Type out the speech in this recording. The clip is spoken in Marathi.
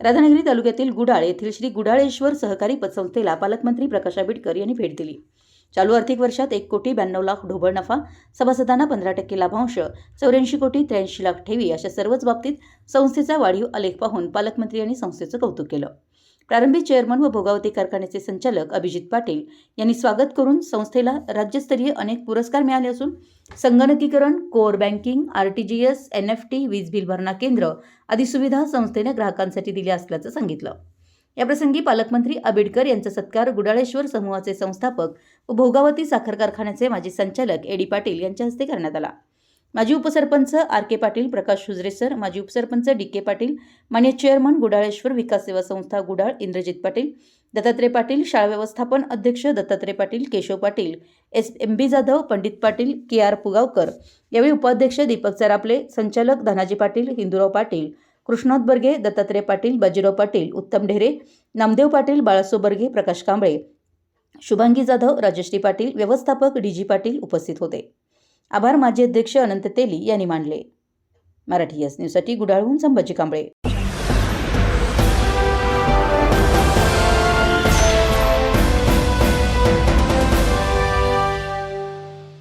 राधानगरी तालुक्यातील गुडाळ येथील श्री गुडाळेश्वर सहकारी पतसंस्थेला पालकमंत्री प्रकाश आंबेडकर यांनी भेट दिली. चालू आर्थिक वर्षात एक कोटी ब्याण्णव लाख ढोबळ नफा सभासदांना पंधरा टक्के लाभांश चौऱ्याऐंशी कोटी त्र्याऐंशी लाख ठेवी अशा सर्वच बाबतीत संस्थेचा वाढीव आलेख पाहून पालकमंत्री यांनी संस्थेचं कौतुक केलं. प्रारंभी चेअरमन व भोगावती कारखान्याचे संचालक अभिजित पाटील यांनी स्वागत करून संस्थेला राज्यस्तरीय अनेक पुरस्कार मिळाले असून संगणकीकरण core banking R T G S N F T वीज बिल भरणा केंद्र आदी सुविधा संस्थेने ग्राहकांसाठी दिल्या असल्याचं सांगितलं. याप्रसंगी पालकमंत्री आंबेडकर यांचा सत्कार गुडाळेश्वर समूहाचे संस्थापक व भोगावती साखर कारखान्याचे माजी संचालक एडी पाटील यांच्या हस्ते करण्यात आला. माजी उपसरपंच R K Patil Prakash Hujre sir माजी उपसरपंच डी के पाटील मान्य चेअरमन गुडाळेश्वर विकास सेवा संस्था गुडाळ इंद्रजित पाटील दत्तात्रय पाटील शाळा व्यवस्थापन अध्यक्ष Dattatray Patil Keshav Patil S M B Jadhav Pandit Patil K R Pugaonkar. यावेळी उपाध्यक्ष दीपक चरापले संचालक धनाजी पाटील हिंदूराव पाटील कृष्णात बर्गे दत्तात्रय पाटील बाजीराव पाटील उत्तम ढेरे नामदेव पाटील बाळासो बर्गे प्रकाश कांबळे. शुभांगी जाधव राजश्री पाटील व्यवस्थापक डी जी पाटील उपस्थित होते. आभार माजी अध्यक्ष अनंत तेली यांनी मांडले. मराठी एस न्यूजसाठी गुडाळहून संभाजी कांबळे.